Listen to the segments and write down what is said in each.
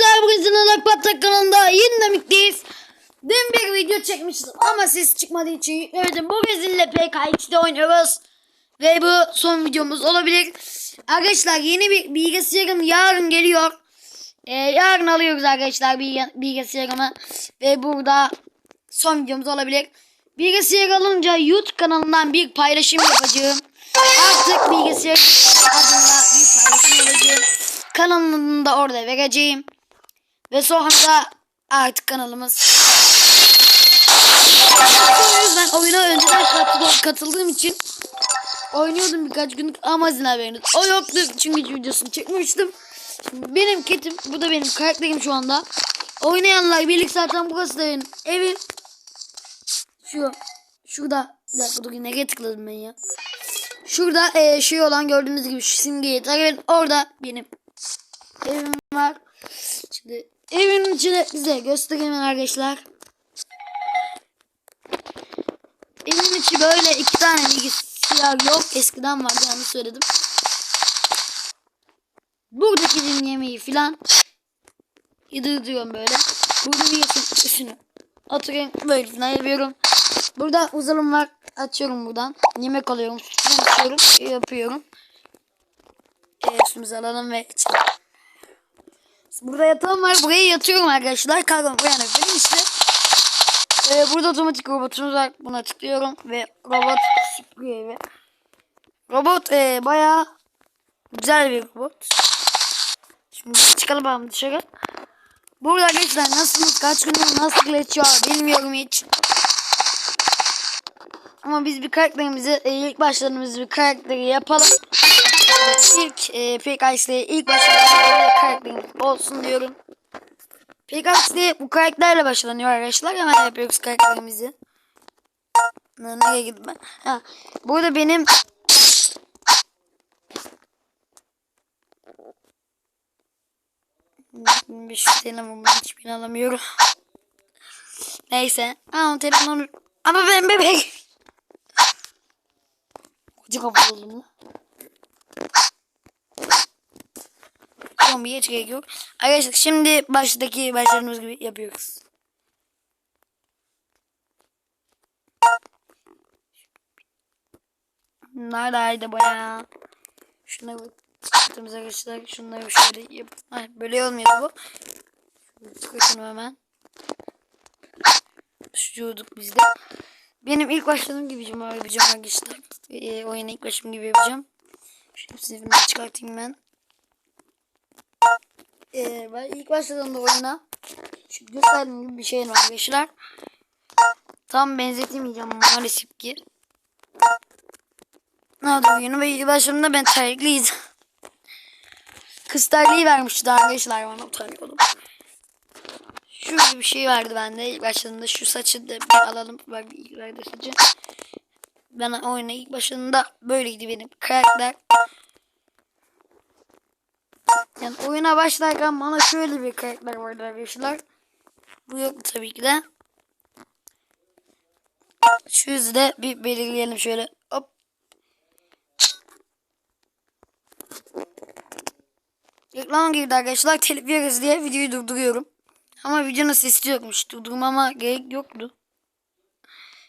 Cyber'ın Akbatta kanalında yine birlikteyiz. Dün bir video çekmiştim ama ses çıkmadığı için yüklemedim. Bu vezinle PK3'de oynuyoruz. Ve bu son videomuz olabilir. Arkadaşlar yeni bir bilgisayarım yarın geliyor. Ee, yarın alıyoruz arkadaşlar bilgi- bilgisayarımı. Ve burada son videomuz olabilir. Bilgisayar alınca YouTube kanalından bir paylaşım yapacağım. Artık bilgisayar adında bir paylaşım yapacağım. Kanalını da orada vereceğim. Ve sonra artık kanalımız. Yüzden oyuna önceden katıl- katıldığım için oynuyordum birkaç gün ama sizin haberiniz. O yoktu çünkü videosunu çekmiştim. Şimdi benim ketim bu da benim karakterim şu anda. Oynayanlar birlik zaten burası da benim evim. Şu şurada bir dakika dur nereye tıkladım ben ya. Şurada e, şey olan gördüğünüz gibi şu simgeyi takip edin. Orada benim evim var. Şimdi evin içine size göstereyim arkadaşlar. Evin içi böyle iki tane bilgisayar yok. Eskiden vardı yani söyledim. Buradaki din yemeği filan yediriyorum böyle. Burada bir üstünü. Oturayım böyle filan yapıyorum. Burada uzalım var. Açıyorum buradan. Yemek alıyorum. Sütünü açıyorum. Yapıyorum. E, üstümüzü alalım ve içelim. Burada yatağım var. Buraya yatıyorum arkadaşlar. Kalkın uyanık benim işte. Ee, burada otomatik robotumuz var. Buna tıklıyorum ve robot süpürüyor evi. Robot e, bayağı güzel bir robot. Şimdi çıkalım bakalım dışarı. Burada arkadaşlar nasılsınız? Kaç gündür nasıl geçiyor bilmiyorum hiç. Ama biz bir karakterimizi ilk başladığımız bir karakteri yapalım. İlk e, PKX'le ilk başladığımız karakterimiz olsun diyorum. PKX'le bu karakterle başlanıyor arkadaşlar. Hemen yapıyoruz karakterimizi. Ne- Nereye gittim ben? Ha, burada benim bir şu telefonumu hiçbirini alamıyorum. Neyse. Ama telefonu ama ben bebek. Koca kafa oldum bir hiç gerek yok. Arkadaşlar şimdi baştaki başladığımız gibi yapıyoruz. Haydi bayağı. Şunları çıktığımız arkadaşlar. Şunları şöyle yap. Ay, böyle olmuyor bu. Çıkartalım hemen. Şuyorduk biz de. Benim ilk başladığım gibi yapacağım arkadaşlar. Ee, oyuna ilk başladığım gibi yapacağım. Şu hepsini çıkartayım ben. Ee, ben ilk başladığımda oyuna şu gösterdiğim gibi bir şey var arkadaşlar. Tam benzetemeyeceğim maalesef ki. Ne oldu oyunu ve ilk başladığımda ben terlikliydim. Kız terliği vermişti arkadaşlar bana utanıyordum. Şu gibi bir şey vardı bende ilk başladığımda şu saçı da bir alalım. Bak ilk saçı. Ben oyuna ilk başladığımda böyleydi benim karakter. Yani oyuna başlarken bana şöyle bir karakter vardı arkadaşlar. Bu yok tabii ki de. Şu yüzü de bir belirleyelim şöyle. Hop. Reklam girdi arkadaşlar. Telif yeriz diye videoyu durduruyorum. Ama videonun sesi yokmuş. Durdurmama gerek yoktu.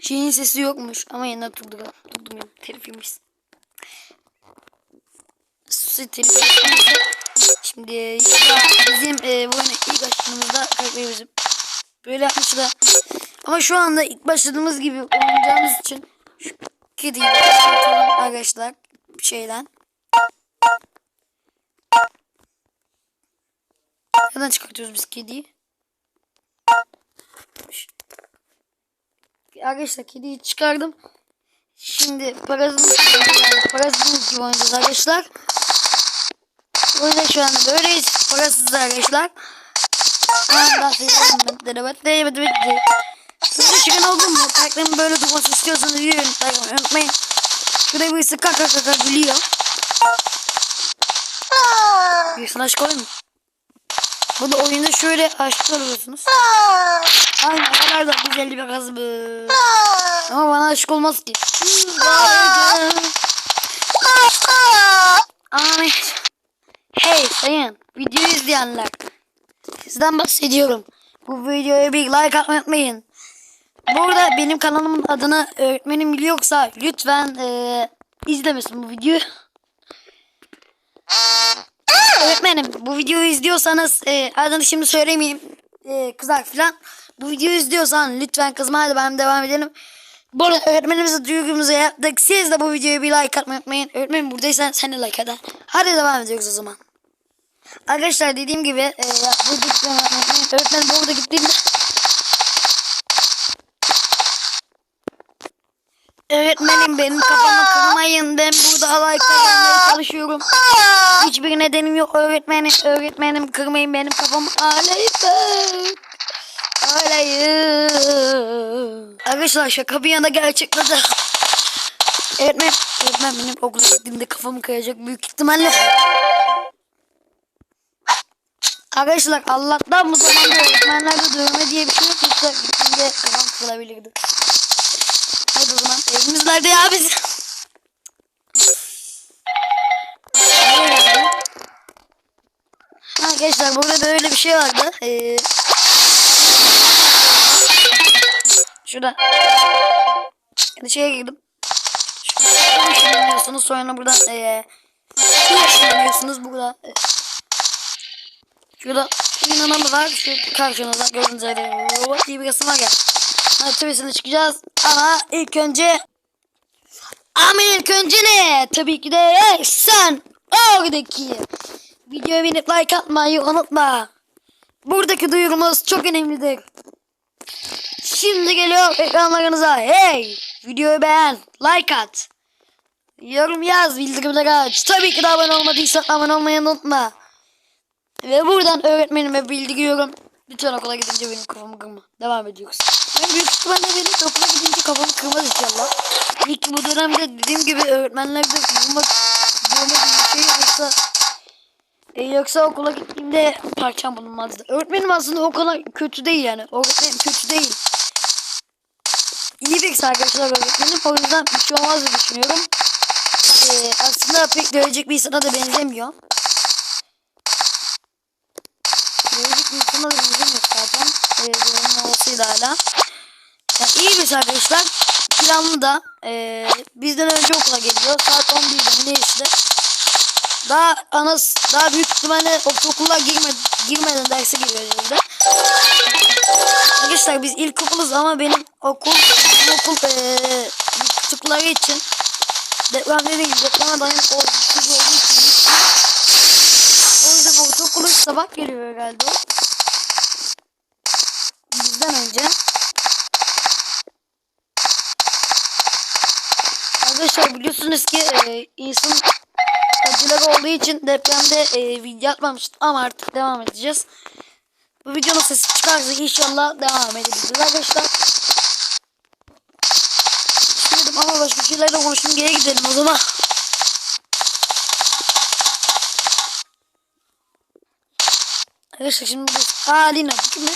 Şeyin sesi yokmuş. Ama yine durduruyorum. Durdurmuyorum. Telif yemiş. Telif. Şimdi bizim e, bu oyuna ilk başladığımızda karakterimizi böyle yapmıştı. Ama şu anda ilk başladığımız gibi oynayacağımız için şu kediyi çıkartalım arkadaşlar şeyden. Neden çıkartıyoruz biz kediyi? Arkadaşlar kediyi çıkardım. Şimdi yani parasını gibi oynayacağız arkadaşlar. O yüzden şu anda böyleyiz. Parasız arkadaşlar. Sayıyorum. Böyle çıkan oldu mu? Karakterin böyle durması istiyorsanız yürüyün. Unutmayın. Şurada birisi kaka kaka gülüyor. Birisine aşk mu? Bu da oyunda şöyle aşık oluyorsunuz. Aynen o kadar da güzel bir kız bu. Ama bana aşık olmaz ki. Ahmet. Hey sayın video izleyenler. Sizden bahsediyorum. Bu videoya bir like atmayı unutmayın. Burada benim kanalımın adını öğretmenim biliyorsa lütfen eee, izlemesin bu videoyu. Öğretmenim bu videoyu izliyorsanız eee adını şimdi söylemeyeyim. Eee kızar falan. Bu videoyu izliyorsan lütfen kızma hadi ben devam edelim. Bu arada öğretmenimize duyurumuzu yaptık. Siz de bu videoya bir like atmayı unutmayın. Öğretmenim buradaysan sen de like at. Hadi devam ediyoruz o zaman. Arkadaşlar dediğim gibi e, bu diploma öğretmenim burada gittiğimde Öğretmenim benim kafamı kırmayın. Ben burada alayka gelmeye çalışıyorum. Hiçbir nedenim yok öğretmenim. Öğretmenim kırmayın benim kafamı. Alayka. Alayım. Arkadaşlar şaka bir yana gerçekten de. Öğretmen, benim okula gittiğimde kafamı kıracak büyük ihtimalle. Arkadaşlar Allah'tan bu zamanda öğretmenlerde dövme diye bir şey yok. Yoksa gittiğinde kafam kırılabilirdi. Hadi o zaman evimiz nerede ya biz? Arkadaşlar burada böyle bir şey vardı. Ee, şurada. Yani şeye girdim. Şurada ışınlanıyorsunuz sonra buradan ee, ışınlanıyorsunuz burada. Ee, Şurada inanamı var. Şu karşınızda gördüğünüz üzere robot diye bir resim var ya. Tepesine çıkacağız. Ama ilk önce ama ilk önce ne? Tabii ki de sen oradaki videoya beğenip like atmayı unutma. Buradaki duyurumuz çok önemlidir. Şimdi geliyor ekranlarınıza. Hey! Videoyu beğen, like at. Yorum yaz, bildirimleri aç. Tabii ki de abone olmadıysan abone olmayı unutma. Ve buradan öğretmenime bildiriyorum. Lütfen okula gidince benim kafamı kırma. Devam ediyoruz. Ben büyük ihtimalle benim okula gidince kafamı kırmaz inşallah. İlk bu dönemde dediğim gibi öğretmenlerde vurmak vurmak gibi bir şey yoksa e, yoksa okula gittiğimde parçam bulunmazdı. Öğretmenim aslında o kadar kötü değil yani. Öğretmenim kötü değil. İyi bir arkadaşlar öğretmenim. O yüzden bir şey olmaz diye düşünüyorum. E, aslında pek dövecek bir insana da benzemiyor. Dövecek bir insana da benzemiyor zaten. E, dövme olsaydı hala. Yani iyi bir arkadaşlar. Planlı da e, bizden önce okula geliyor. Saat 11'de mi ne işte. Daha anas daha büyük ihtimalle okula girme, girmeden derse giriyor herhalde. Arkadaşlar biz ilkokuluz ama benim okul bizim okul eee küçükleri için depremde değil depreme dayanıklı olduğu için o yüzden ortaokulu sabah geliyor herhalde. Bizden önce. Arkadaşlar biliyorsunuz ki e, insan acıları olduğu için depremde e, video atmamıştım ama artık devam edeceğiz. Bu videonun sesi çıkarsa inşallah devam edebiliriz arkadaşlar. Dedim ama başka şeylerle konuştum geri gidelim o zaman. Arkadaşlar şimdi bu Aa Lina bu?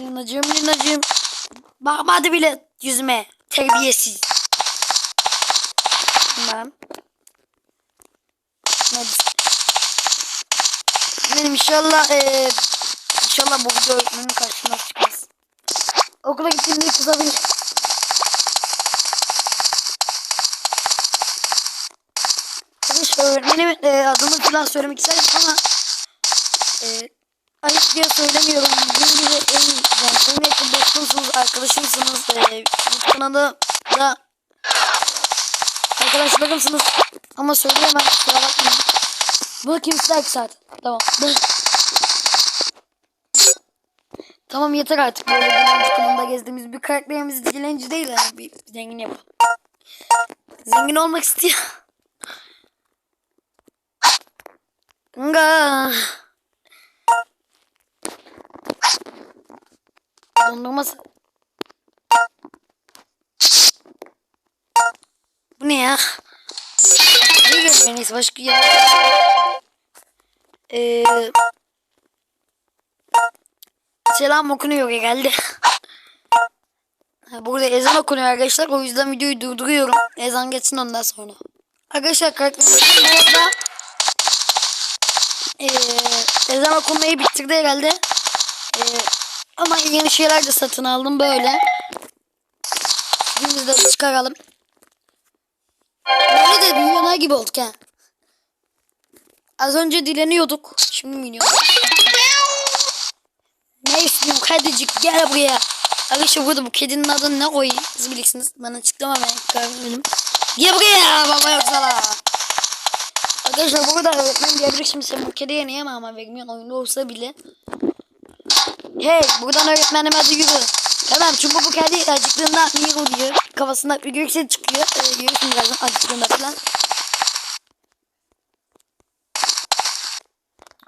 Linacığım Linacığım. Bakmadı bile yüzüme. Terbiyesiz. Tamam. Hadi. Benim inşallah eee inşallah bu video öğretmenin karşısına çıkmaz. Okula gittiğimde kızabilir. Arkadaşlar öğretmenimin eee adını falan söylemek isterim ama eee ayıp diye söylemiyorum. Bizim gibi en, yani en yakın dostumsunuz, arkadaşımsınız. Eee bu kanalda da arkadaşlarımsınız. Ama söyleyemem. Kusura bakmayın. Bunu kim ister ki zaten? Tamam. Tamam yeter artık böyle dilenci kılığında gezdiğimiz bir karakterimiz dilenci değil yani bir zengin yapalım. Zengin olmak istiyor. Nga. Dondurması. Bu ne ya? Ne görmeniz başka ya? Ee, selam okunuyor geldi. Burada ezan okunuyor arkadaşlar. O yüzden videoyu durduruyorum. Ezan geçsin ondan sonra. Arkadaşlar karakterim ee, Ezan okumayı bitirdi herhalde. Ee, ama yeni şeyler de satın aldım böyle. Biz de çıkaralım. Böyle de milyoner gibi olduk ha. Az önce dileniyorduk. Şimdi milyoner. Ne istiyorsun kedicik gel buraya. Arkadaşlar burada bu kedinin adını ne koyayım? Siz bilirsiniz. Bana açıklama ben karar verelim. Gel buraya baba yoksa la. Arkadaşlar burada öğretmen diyebilir şimdi sen bu kediye niye mama vermiyorsun oyunda olsa bile. Hey buradan öğretmenim hadi yürü. Tamam çünkü bu kedi acıktığında yürü diyor. Kafasında bir yüksek çıkıyor. Ee, yürüsün birazdan acıktığında falan.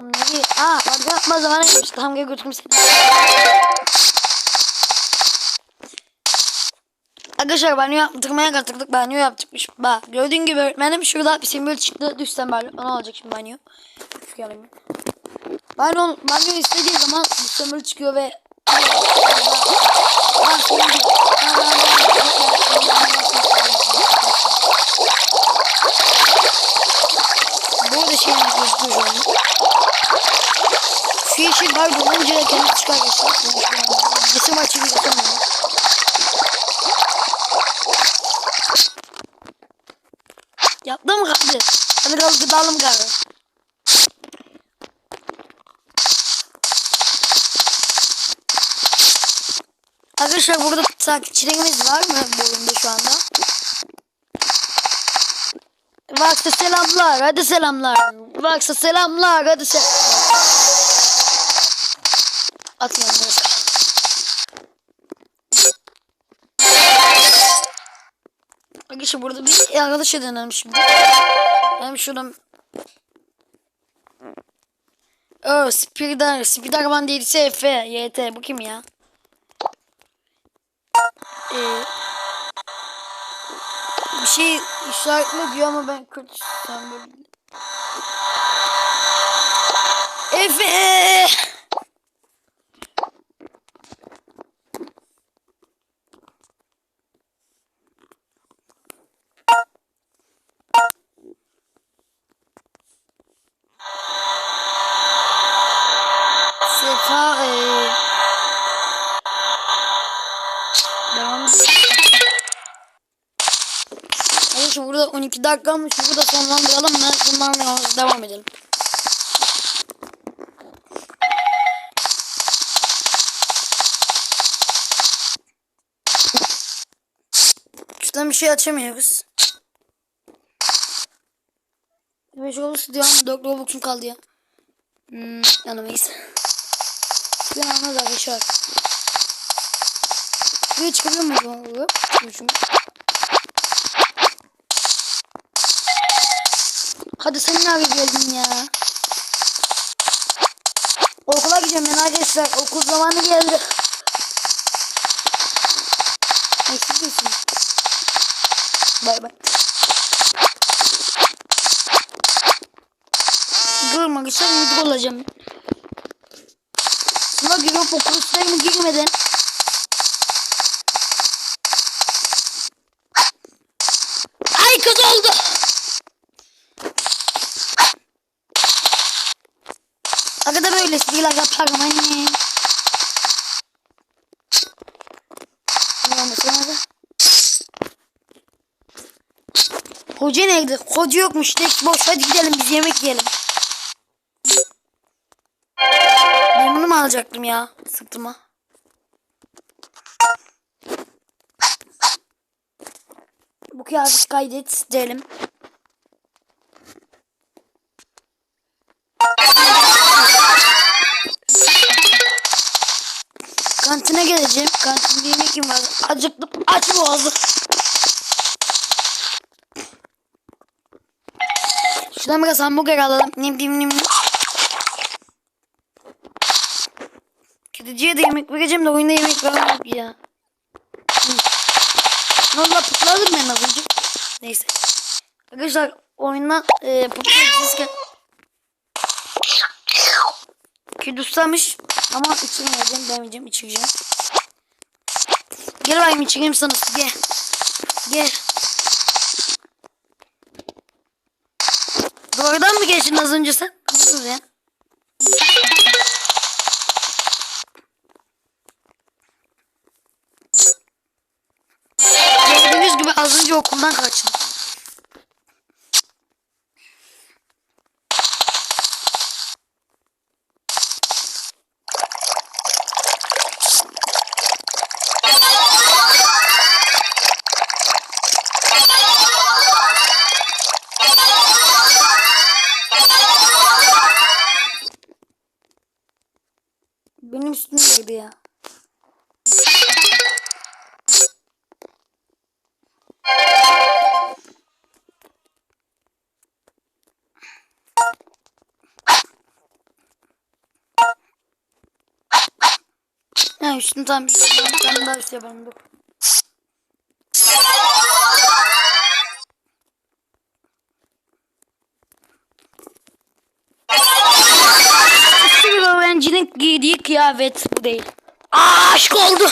Nereye? Aa bak yapma zamanı gelmiş. Tamam gel götürüm seni. Arkadaşlar banyo yaptırmaya katıldık. Banyo yaptıkmış. Bak gördüğün gibi öğretmenim şurada bir simbol çıktı. Düşsen böyle. Ona olacak şimdi banyo. Şu gelin. Banyo, banyo istediği zaman bu simbol çıkıyor ve Bu arada şey yapıyoruz şu yeşil var dolunca kendi çıkar yeşil. Resim açıyı yapamıyorum. Yaptı mı kaldı? Hadi kalk gıdalım kaldı. Arkadaşlar burada takipçilerimiz var mı bu oyunda şu anda? Varsa selamlar, hadi selamlar. Varsa selamlar, hadi selamlar. Atmayalım. Arkadaşlar burada bir arkadaşa dönelim şimdi. Hem şuradan Oh, Spider, Spiderman değilse Efe, YT. Bu kim ya? Ee, bir şey işaretle diyor ama ben kötü sen böyle. Efe! 12 dakikammış. Burada sonlandıralım mı? Bundan devam edelim. Şuradan bir şey açamıyoruz. Beş olursa diyorum 4 Robux'um kaldı ya. Hmm, yanımayız. Bir anla da bir şey var. Buraya çıkabiliyor? Buraya? Çıkmışım. Hadi sen abi geldin ya? Okula gidiyorum ben arkadaşlar. Okul zamanı geldi. Eksik misin? Bay bay. Görme güzel müdür olacağım. Buna girip okul sınavına girmeden Ay kız oldu. Arkada stiler yaparım anne. Hoca nerede? Hoca yokmuş. Tek boş. Hadi gidelim biz yemek yiyelim. Ben bunu mu alacaktım ya? Sırtıma. Bu kıyafet kaydet diyelim. Geleceğim. Kantinde yemek yiyeyim var. Acıktım. Aç boğazı. Şuradan biraz hamburger alalım. Nim nim nim. Kediciye de yemek vereceğim de oyunda yemek vermem ya. Oldu pıtladım ben az önce. Neyse. Arkadaşlar oyundan e, pıtladım. Kedi ustamış ama içirmeyeceğim demeyeceğim içireceğim. Gel bakayım çekeyim sana gel. Gel. Doğrudan mı geçtin az önce sen? Nasıl ya? Gördüğünüz gibi az önce okuldan kaçtım. Ha üstünü tam üstüne bir tane daha üst yapalım dur. Bir öğrencinin giydiği kıyafet bu değil. Aa, aşk oldu.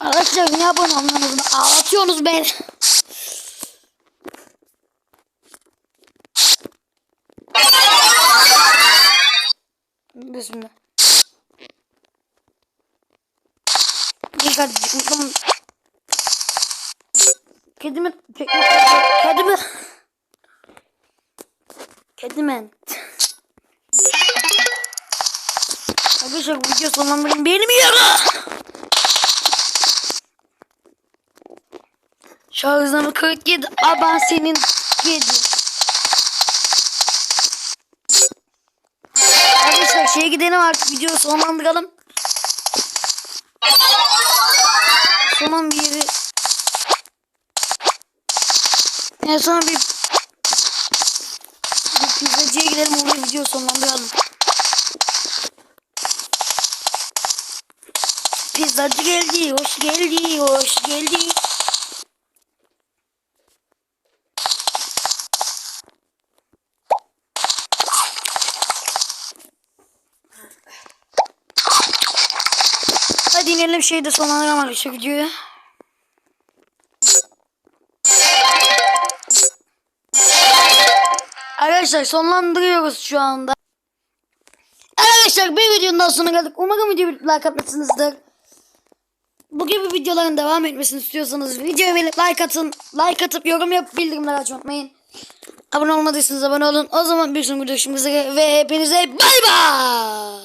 Arkadaşlar niye abone olmuyorsunuz? Ağlatıyorsunuz beni. Bismillah. Gel kardeşim. Tamam. Kedimi çekmek Kedimi. Kedimen. Arkadaşlar video sonlandırayım. Benim yara. Şarjımı 47. Aa ben senin kedi. Şeye gidelim artık videoyu sonlandıralım. Son bir yeri en son bir bir pizzacıya gidelim orada video sonlandıralım. Pizzacı geldi, hoş geldi, hoş geldi. Hadi inelim şeyi de sonlandıralım arkadaşlar videoyu. Arkadaşlar sonlandırıyoruz şu anda. Arkadaşlar bir videonun daha sonuna geldik. Umarım videoyu like atmışsınızdır. Bu gibi videoların devam etmesini istiyorsanız videoyu beğenip like atın. Like atıp yorum yapıp bildirimleri açmayı unutmayın. Abone olmadıysanız abone olun. O zaman bir sonraki görüşmek üzere ve hepinize bay bay.